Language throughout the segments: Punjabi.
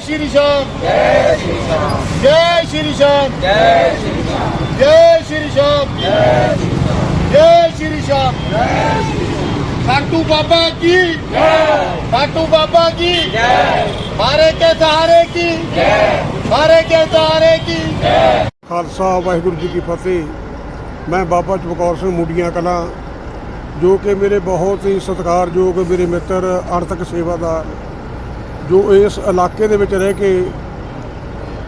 ਸ਼੍ਰੀ ਸ਼ਾਮ ਜੈ ਸ਼੍ਰੀ ਸ਼ਾਮ ਜੈ ਸ਼੍ਰੀ ਸ਼ਾਮ ਜੈ ਸ਼੍ਰੀ ਸ਼ਾਮ ਜੈ ਸ਼੍ਰੀ ਸ਼ਾਮ ਜੈ ਸ਼੍ਰੀ ਸ਼ਾਮ ਖਾਟੂ ਬਾਬਾ ਕੀ ਜੈ ਖਾਟੂ ਬਾਬਾ ਕੀ ਜੈ ਮਾਰੇ ਕੇ ਸਹਾਰੇ ਕੀ ਜੈ ਮਾਰੇ ਕੇ ਸਹਾਰੇ ਕੀ ਖਾਲਸਾ ਵਾਹਿਗੁਰੂ ਜੀ ਕੀ ਫਤਿਹ ਮੈਂ ਬਾਬਾ ਚਮਕੌਰ ਸਿੰਘ ਮੁੰਡੀਆਂ ਕਲਾਂ ਜੋ ਕਿ ਮੇਰੇ ਬਹੁਤ ਹੀ ਸਤਿਕਾਰਯੋਗ ਮੇਰੇ ਮਿੱਤਰ ਆਰਥਿਕ ਸੇਵਾਦਾਰ, ਜੋ ਇਸ ਇਲਾਕੇ ਦੇ ਵਿੱਚ ਰਹਿ ਕੇ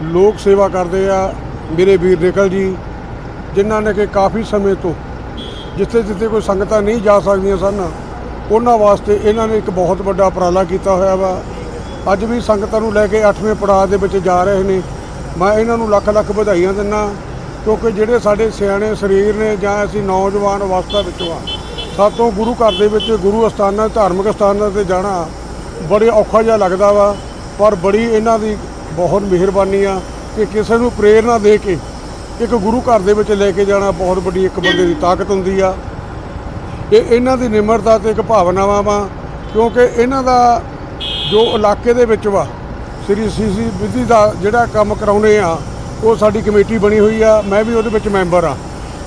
ਲੋਕ ਸੇਵਾ ਕਰਦੇ ਆ, ਮੇਰੇ ਵੀਰ ਨਿਕਲ ਜੀ, ਜਿਨ੍ਹਾਂ ਨੇ ਕਿ ਕਾਫੀ ਸਮੇਂ ਤੋਂ ਜਿੱਥੇ ਜਿੱਥੇ ਕੋਈ ਸੰਗਤਾਂ ਨਹੀਂ ਜਾ ਸਕਦੀਆਂ ਸਨ, ਉਹਨਾਂ ਵਾਸਤੇ ਇਹਨਾਂ ਨੇ ਇੱਕ ਬਹੁਤ ਵੱਡਾ ਉਪਰਾਲਾ ਕੀਤਾ ਹੋਇਆ ਵਾ। ਅੱਜ ਵੀ ਸੰਗਤਾਂ ਨੂੰ ਲੈ ਕੇ 8ਵੇਂ ਪੜਾਅ ਦੇ ਵਿੱਚ ਜਾ ਰਹੇ ਨੇ। ਮੈਂ ਇਹਨਾਂ ਨੂੰ ਲੱਖ ਲੱਖ ਵਧਾਈਆਂ ਦਿੰਦਾ, ਕਿਉਂਕਿ ਜਿਹੜੇ ਸਾਡੇ ਸਿਆਣੇ ਸਰੀਰ ਨੇ ਜਾਂ ਅਸੀਂ ਨੌਜਵਾਨ ਅਵਸਥਾ ਵਿੱਚੋਂ ਆ ਸਾਤੋਂ ਗੁਰੂ ਘਰ ਦੇ ਵਿੱਚ ਗੁਰੂ ਅਸਥਾਨਾਂ ਧਾਰਮਿਕ ਅਸਥਾਨਾਂ ਤੇ ਜਾਣਾ ਬੜੇ ਔਖਾ ਜਿਹਾ ਲੱਗਦਾ ਵਾ, ਪਰ ਬੜੀ ਇਹਨਾਂ ਦੀ ਬਹੁਤ ਮਿਹਰਬਾਨੀ ਆ ਕਿ ਕਿਸੇ ਨੂੰ ਪ੍ਰੇਰਣਾ ਦੇ ਕੇ ਇੱਕ ਗੁਰੂ ਘਰ ਦੇ ਵਿੱਚ ਲੈ ਕੇ ਜਾਣਾ ਬਹੁਤ ਵੱਡੀ ਇੱਕ ਬੰਦੇ ਦੀ ਤਾਕਤ ਹੁੰਦੀ ਆ। ਇਹ ਇਹਨਾਂ ਦੀ ਨਿਮਰਤਾ ਤੇ ਇੱਕ ਭਾਵਨਾਵਾਂ ਵਾ, ਕਿਉਂਕਿ ਇਹਨਾਂ ਦਾ ਜੋ ਇਲਾਕੇ ਦੇ ਵਿੱਚ ਵਾ, ਸ੍ਰੀ ਸੀਸੀ ਵਿਧੀ ਦਾ ਜਿਹੜਾ ਕੰਮ ਕਰਾਉਨੇ ਆ, ਉਹ ਸਾਡੀ ਕਮੇਟੀ ਬਣੀ ਹੋਈ ਆ, ਮੈਂ ਵੀ ਉਹਦੇ ਵਿੱਚ ਮੈਂਬਰ ਆ।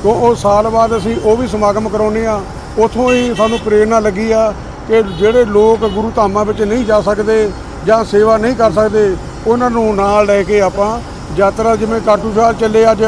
ਤੋਂ ਉਹ ਸਾਲ ਬਾਅਦ ਅਸੀਂ ਉਹ ਵੀ ਸਮਾਗਮ ਕਰਾਉਨੇ ਆ ਉਥੋਂ ਹੀ ਸਾਨੂੰ ਪ੍ਰੇਰਣਾ ਲੱਗੀ ਆ ਕਿ ਜਿਹੜੇ ਲੋਕ ਗੁਰੂ ਧਾਮਾਂ ਵਿੱਚ ਨਹੀਂ ਜਾ ਸਕਦੇ ਜਾਂ ਸੇਵਾ ਨਹੀਂ ਕਰ ਸਕਦੇ, ਉਹਨਾਂ ਨੂੰ ਨਾਲ ਲੈ ਕੇ ਆਪਾਂ ਯਾਤਰਾ ਜਿਵੇਂ ਕਾਟੂ ਸਾਹਿਬ ਚੱਲੇ ਅੱਜ,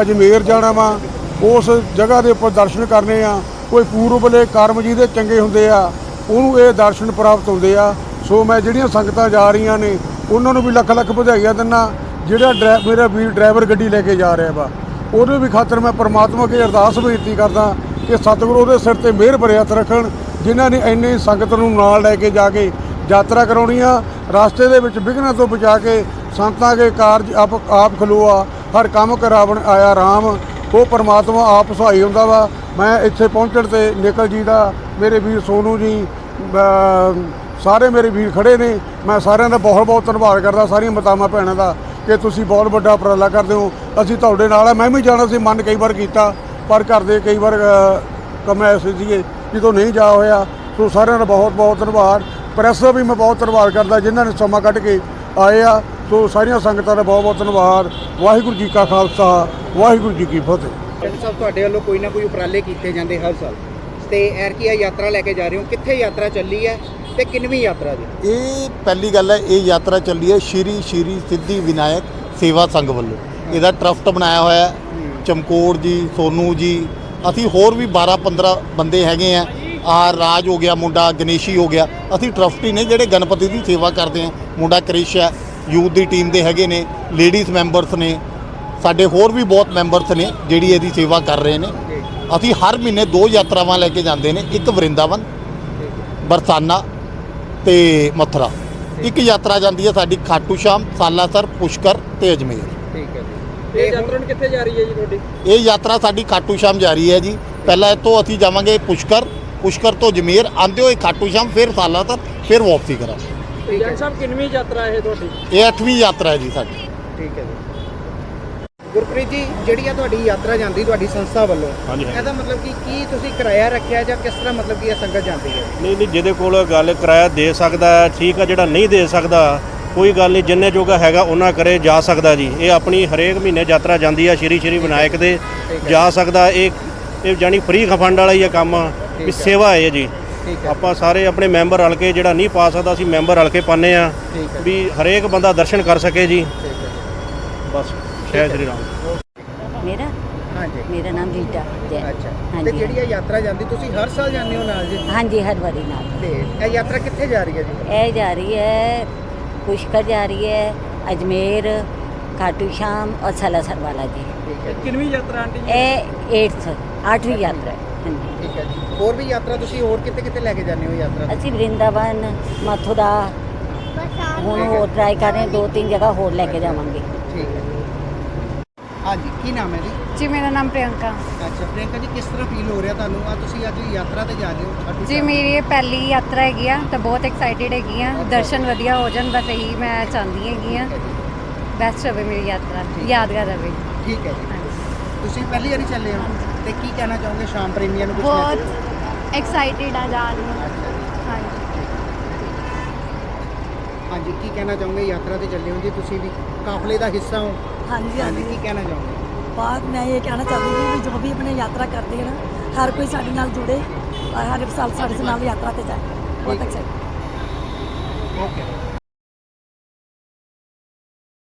ਅਜਮੇਰ ਜਾਣਾ ਵਾ, ਉਸ ਜਗ੍ਹਾ ਦੇ ਉੱਪਰ ਦਰਸ਼ਨ ਕਰਨੇ ਆ, ਕੋਈ ਪੂਰਬਲੇ ਕਰਮ ਜੀ ਦੇ ਚੰਗੇ ਹੁੰਦੇ ਆ, ਉਹਨੂੰ ਇਹ ਦਰਸ਼ਨ ਪ੍ਰਾਪਤ ਹੁੰਦੇ ਆ। ਸੋ ਮੈਂ ਜਿਹੜੀਆਂ ਸੰਗਤਾਂ ਜਾ ਰਹੀਆਂ ਨੇ, ਉਹਨਾਂ ਨੂੰ ਵੀ ਲੱਖ ਲੱਖ ਵਧਾਈਆਂ ਦਿੰਦਾ ਜਿਹੜਾ ਡਰਾ- ਮੇਰਾ ਵੀਰ ਡਰਾਈਵਰ ਗੱਡੀ ਲੈ ਕੇ ਜਾ ਰਿਹਾ ਵਾ ਉਹਦੇ ਵੀ ਖਾਤਰ ਮੈਂ ਪਰਮਾਤਮਾ ਅੱਗੇ ਅਰਦਾਸ ਬੇਨਤੀ ਕਰਦਾ ਕਿ ਸਤਿਗੁਰੂ ਦੇ ਸਿਰ ਤੇ ਮਿਹਰ ਭਰੇ ਹੱਥ ਰੱਖਣ, ਜਿਨ੍ਹਾਂ ਨੇ ਇੰਨੀ ਸੰਗਤ ਨੂੰ ਨਾਲ ਲੈ ਕੇ ਜਾ ਕੇ ਯਾਤਰਾ ਕਰਾਉਣੀ ਆ, ਰਸਤੇ ਦੇ ਵਿੱਚ ਵਿਘਨਾਂ ਤੋਂ ਬਚਾ ਕੇ ਸੰਤਾਂ ਦੇ ਕਾਰਜ ਆਪ ਆਪ ਖਲੋਆ, ਹਰ ਕੰਮ ਕਰਾਵਣ ਆਇਆ ਰਾਮ, ਉਹ ਪਰਮਾਤਮਾ ਆਪ ਸਹਾਈ ਹੁੰਦਾ ਵਾ। ਮੈਂ ਇੱਥੇ ਪਹੁੰਚਣ ਤੇ ਨਿਕਲ ਜੀ ਦਾ ਮੇਰੇ ਵੀਰ ਸੋਨੂ ਜੀ ਸਾਰੇ ਮੇਰੇ ਵੀਰ ਖੜੇ ਨੇ। ਮੈਂ ਸਾਰਿਆਂ ਦਾ ਬਹੁਤ ਬਹੁਤ ਧੰਨਵਾਦ ਕਰਦਾ, ਸਾਰੀਆਂ ਮਾਤਾਵਾਂ ਭੈਣਾਂ ਦਾ, ਕਿ ਤੁਸੀਂ ਬਹੁਤ ਵੱਡਾ ਉਪਰਾਲਾ ਕਰਦੇ ਹੋ। ਅਸੀਂ ਤੁਹਾਡੇ ਨਾਲ ਆ, ਮੈਂ ਵੀ ਜਾਣਾ ਸੀ, ਮਨ ਕਈ ਵਾਰ ਕੀਤਾ। ਪਰ ਘਰ ਦੇ ਕਈ ਵਾਰ ਕੰਮ ਐਸੇ ਸੀਗੇ ਜਦੋਂ ਨਹੀਂ ਜਾ ਹੋਇਆ ਸੋ ਸਾਰਿਆਂ ਦਾ ਬਹੁਤ ਬਹੁਤ ਧੰਨਵਾਦ। ਪ੍ਰੈਸ ਦਾ ਵੀ ਮੈਂ ਬਹੁਤ ਧੰਨਵਾਦ ਕਰਦਾ ਜਿਨ੍ਹਾਂ ਨੇ ਸਮਾਂ ਕੱਢ ਕੇ ਆਏ ਆ। ਸੋ ਸਾਰੀਆਂ ਸੰਗਤਾਂ ਦਾ ਬਹੁਤ ਬਹੁਤ ਧੰਨਵਾਦ। ਵਾਹਿਗੁਰੂ ਜੀ ਕਾ ਖਾਲਸਾ ਵਾਹਿਗੁਰੂ ਜੀ ਕੀ ਫਤਿਹ। ਡਾਕਟਰ ਸਾਹਿਬ ਤੁਹਾਡੇ ਵੱਲੋਂ ਕੋਈ ਨਾ ਕੋਈ ਉਪਰਾਲੇ ਕੀਤੇ ਜਾਂਦੇ ਹਰ ਸਾਲ। ਤੇ ਐਰ ਕੀ ਆ ਯਾਤਰਾ ਲੈ ਕੇ ਜਾ ਰਹੇ ਹੋ? ਕਿੱਥੇ ਯਾਤਰਾ ਚੱਲੀ ਹੈ ਤੇ ਕਿੰਨਵੀਂ ਯਾਤਰਾ ਜੀ ਇਹ ਪਹਿਲੀ ਗੱਲ ਹੈ ਇਹ ਯਾਤਰਾ ਚੱਲੀ ਹੈ ਸ਼੍ਰੀ ਸ਼੍ਰੀ ਸਿੱਧੀ ਵਿਨਾਇਕ ਸੇਵਾ ਸੰਘ ਵੱਲੋਂ। ਇਹਦਾ ਟਰਸਟ ਬਣਾਇਆ ਹੋਇਆ ਹੈ। ਚਮਕੌਰ ਜੀ, ਸੋਨੂ ਜੀ, ਅਸੀਂ ਹੋਰ ਵੀ 12 15 ਬੰਦੇ ਹੈਗੇ ਆ। ਆ ਰਾਜ ਹੋ ਗਿਆ, ਮੁੰਡਾ ਗਣੇਸ਼ੀ ਹੋ ਗਿਆ। ਅਸੀਂ ਟਰਸਟੀ ਨੇ ਜਿਹੜੇ ਗਣਪਤੀ ਦੀ ਸੇਵਾ ਕਰਦੇ ਆ। ਮੁੰਡਾ ਕ੍ਰਿਸ਼ ਹੈ ਯੂਥ ਦੀ ਟੀਮ ਦੇ ਹੈਗੇ ਨੇ ਲੇਡੀਜ਼ ਮੈਂਬਰਸ ਨੇ। ਸਾਡੇ ਹੋਰ ਵੀ ਬਹੁਤ ਮੈਂਬਰਸ ਨੇ ਜਿਹੜੀ ਇਹਦੀ ਸੇਵਾ ਕਰ ਰਹੇ ਨੇ। ਅਸੀਂ ਹਰ ਮਹੀਨੇ ਦੋ ਯਾਤਰਾਵਾਂ ਲੈ ਕੇ ਜਾਂਦੇ ਨੇ। ਇੱਕ ਵਰਿੰਦਾਵਨ, ਬਰਸਾਨਾ ਤੇ ਮਥੁਰਾ। ਇੱਕ ਯਾਤਰਾ ਜਾਂਦੀ ਹੈ ਸਾਡੀ ਖਾਟੂ ਸ਼ਾਮ, ਸਾਲਾਸਰ, ਪੁਸ਼ਕਰ ਤੇ ਅਜਮੇਰ। ਠੀਕ ਹੈ ਇਹ ਯਾਤਰਾ ਕਿੱਥੇ ਜਾ ਰਹੀ ਹੈ ਜੀ ਤੁਹਾਡੀ? ਇਹ ਯਾਤਰਾ ਸਾਡੀ ਖਾਟੂ ਸ਼ਾਮ ਜਾ ਰਹੀ ਹੈ ਜੀ। ਪਹਿਲਾਂ ਇੱਥੋਂ ਅਸੀਂ ਜਾਵਾਂਗੇ ਪੁਸ਼ਕਰ ਪੁਸ਼ਕਰ ਤੋਂ ਅਜਮੇਰ ਆਂਦੇ ਹੋਏ ਖਾਟੂ ਸ਼ਾਮ ਫਿਰ ਸਾਲਾਸਰ ਫਿਰ ਵਾਪਸੀ ਕਰਾਂਗੇ। ਜਨ ਸਾਹਿਬ ਕਿੰਨਵੀਂ ਯਾਤਰਾ ਹੈ ਤੁਹਾਡੀ? ਇਹ 8ਵੀਂ ਯਾਤਰਾ ਹੈ ਜੀ ਸਾਡੀ। ਠੀਕ ਹੈ ਜੀ। ਗੁਰਪ੍ਰੀਤ ਜੀ ਜਿਹੜੀ ਆ ਤੁਹਾਡੀ ਯਾਤਰਾ ਜਾਂਦੀ ਤੁਹਾਡੀ ਸੰਸਥਾ ਵੱਲੋਂ। ਇਹਦਾ ਮਤਲਬ ਕਿ ਕੀ ਤੁਸੀਂ ਕਿਰਾਇਆ ਰੱਖਿਆ ਜਾਂ ਕਿਸ ਤਰ੍ਹਾਂ ਮਤਲਬ ਕਿ ਇਹ ਸੰਗਤ ਜਾਂਦੀ ਹੈ? ਨਹੀਂ ਨਹੀਂ ਜਿਹਦੇ ਕੋਲ ਗੱਲ ਕਿਰਾਇਆ ਦੇ ਸਕਦਾ ਹੈ, ਠੀਕ ਆ ਜਿਹੜਾ ਨਹੀਂ ਦੇ ਸਕਦਾ ਕੋਈ ਗੱਲ ਨਹੀਂ ਜਿੰਨੇ ਜੋਗਾ ਹੈਗਾ ਉਹਨਾਂ ਕਰੇ ਜਾ ਸਕਦਾ ਜੀ। ਇਹ ਆਪਣੀ ਹਰੇਕ ਮਹੀਨੇ ਯਾਤਰਾ ਜਾਂਦੀ ਆ ਸ਼੍ਰੀ ਸ਼੍ਰੀ ਵਿਨਾਇਕ ਦੇ। ਜਾ ਸਕਦਾ ਇਹ ਇਹ ਜਾਨੀ ਫ੍ਰੀ ਫੰਡ ਵਾਲਾ ਹੀ ਆ ਕੰਮ ਵੀ ਸੇਵਾ ਹੈ ਜੀ। ਆਪਾਂ ਸਾਰੇ ਆਪਣੇ ਮੈਂਬਰ ਰਲ ਕੇ ਜਿਹੜਾ ਨਹੀਂ ਪਾ ਸਕਦਾ ਅਸੀਂ ਮੈਂਬਰ ਰਲ ਕੇ ਪਾਉਂਦੇ ਆ ਵੀ ਹਰੇਕ ਬੰਦਾ ਦਰਸ਼ਨ ਕਰ ਸਕੇ ਜੀ। ਬਸ ਜੈ ਸ਼੍ਰੀ ਰਾਮ। ਮੇਰਾ? ਹਾਂਜੀ। ਮੇਰਾ ਨਾਮ ਰੀਟਾ ਜੈ। ਅੱਛਾ। ਤੇ ਹਾਂਜੀ। ਜਿਹੜੀ ਇਹ ਯਾਤਰਾ ਜਾਂਦੀ ਤੁਸੀਂ ਹਰ ਸਾਲ ਜਾਂਦੇ ਹੋ ਨਾਲ ਜੀ? ਹਾਂਜੀ ਹਰ ਵਾਰੀ ਨਾਲ। ਤੇ ਇਹ ਯਾਤਰਾ ਕਿੱਥੇ ਜਾ ਰਹੀ ਹੈ ਜੀ? ਇਹ ਜਾ ਰਹੀ ਹੈ ਪੁਸ਼ਕਰ ਜਾ ਰਹੀ ਹੈ ਅਜਮੇਰ ਖਾਟੂ ਸ਼ਾਮ ਔਰ ਸਲਾਸਰ ਵਾਲਾ ਜੀ ਠੀਕ ਹੈ ਜੀ ਕਿੰਨਵੀਂ ਯਾਤਰਾ ਆਂਟੀ ਇਹ 8th 8ਵੀਂ ਯਾਤਰਾ ਹੈ ਹਾਂਜੀ ਠੀਕ ਹੈ ਜੀ ਹੋਰ ਵੀ ਯਾਤਰਾ ਤੁਸੀਂ ਹੋਰ ਕਿੱਥੇ ਕਿੱਥੇ ਲੈ ਕੇ ਜਾਂਦੇ ਹੋ ਯਾਤਰਾ ਅਸੀਂ ਵਰਿੰਦਾਵਨ ਮਥੁਰਾ ਹੁਣ ਹੋਰ ਟਰਾਈ ਕਰ ਰਹੇ ਹਾਂ, ਦੋ ਤਿੰਨ ਜਗ੍ਹਾ ਹੋਰ ਲੈ ਕੇ ਜਾਵਾਂਗੇ ਠੀਕ ਹੈ ਜੀ ਹਾਂਜੀ ਕੀ ਨਾਮ ਹੈ ਜੀ? ਜੀ ਮੇਰਾ ਨਾਮ ਪ੍ਰਿਯੰਕਾ। ਅੱਛਾ ਪ੍ਰਿਯੰਕਾ ਜੀ ਕਿਸ ਤਰ੍ਹਾਂ ਫੀਲ ਹੋ ਰਿਹਾ ਤੁਹਾਨੂੰ? ਆ ਤੁਸੀਂ ਅੱਜ ਯਾਤਰਾ ਤੇ ਜਾ ਰਹੇ ਹੋ ਜੀ। ਮੇਰੀ ਇਹ ਪਹਿਲੀ ਯਾਤਰਾ ਹੈਗੀ ਆ ਤਾਂ ਬਹੁਤ ਐਕਸਾਈਟਿਡ ਹੈਗੀ ਆ। ਦਰਸ਼ਨ ਵਧੀਆ ਹੋ ਜਾਣ ਬਸ ਇਹੀ ਮੈਂ ਚਾਹੁੰਦੀ ਹੈਗੀ ਆ। ਬੈਸਟ ਰਹੇ ਮੇਰੀ ਯਾਤਰਾ ਯਾਦਗਾਰ ਰਹੇ ਠੀਕ ਹੈ ਜੀ। ਤੁਸੀਂ ਪਹਿਲੀ ਵਾਰੀ ਚੱਲੇ ਹੋ? ਤੇ ਕੀ ਕਹਿਣਾ ਚਾਹੋਗੇ ਸ਼ਾਮ ਪ੍ਰੇਮੀਆਂ ਨੂੰ ਕੁਝ ਬਹੁਤ ਐਕਸਾਈਟਿਡ ਆ ਜਾਣ ਨੂੰ ਹਾਂਜੀ ਕੀ ਕਹਿਣਾ ਚਾਹੋਗੇ ਯਾਤਰਾ ਤੇ ਚੱਲੇ ਹੋ? ਜੀ ਤੁਸੀਂ ਵੀ ਕਾਫਲੇ ਦਾ ਹਿੱਸਾ ਹੋ ਹਾਂਜੀ ਹਾਂਜੀ। ਕੀ ਕਹਿਣਾ ਚਾਹੋਗੇ? ਬਾਅਦ ਮੈਂ ਇਹ ਕਹਿਣਾ ਚਾਹੁੰਦੀ ਹਾਂ ਵੀ ਜੋ ਵੀ ਆਪਣੇ ਯਾਤਰਾ ਕਰਦੇ ਹਨ ਹਰ ਕੋਈ ਸਾਡੇ ਨਾਲ ਜੁੜੇ ਔਰ ਹਰ ਸਾਲ ਸਾਡੇ ਨਾਲ ਯਾਤਰਾ ਤੇ ਜਾਏ। ਬਹੁਤ ਅੱਛਾ ਓਕੇ।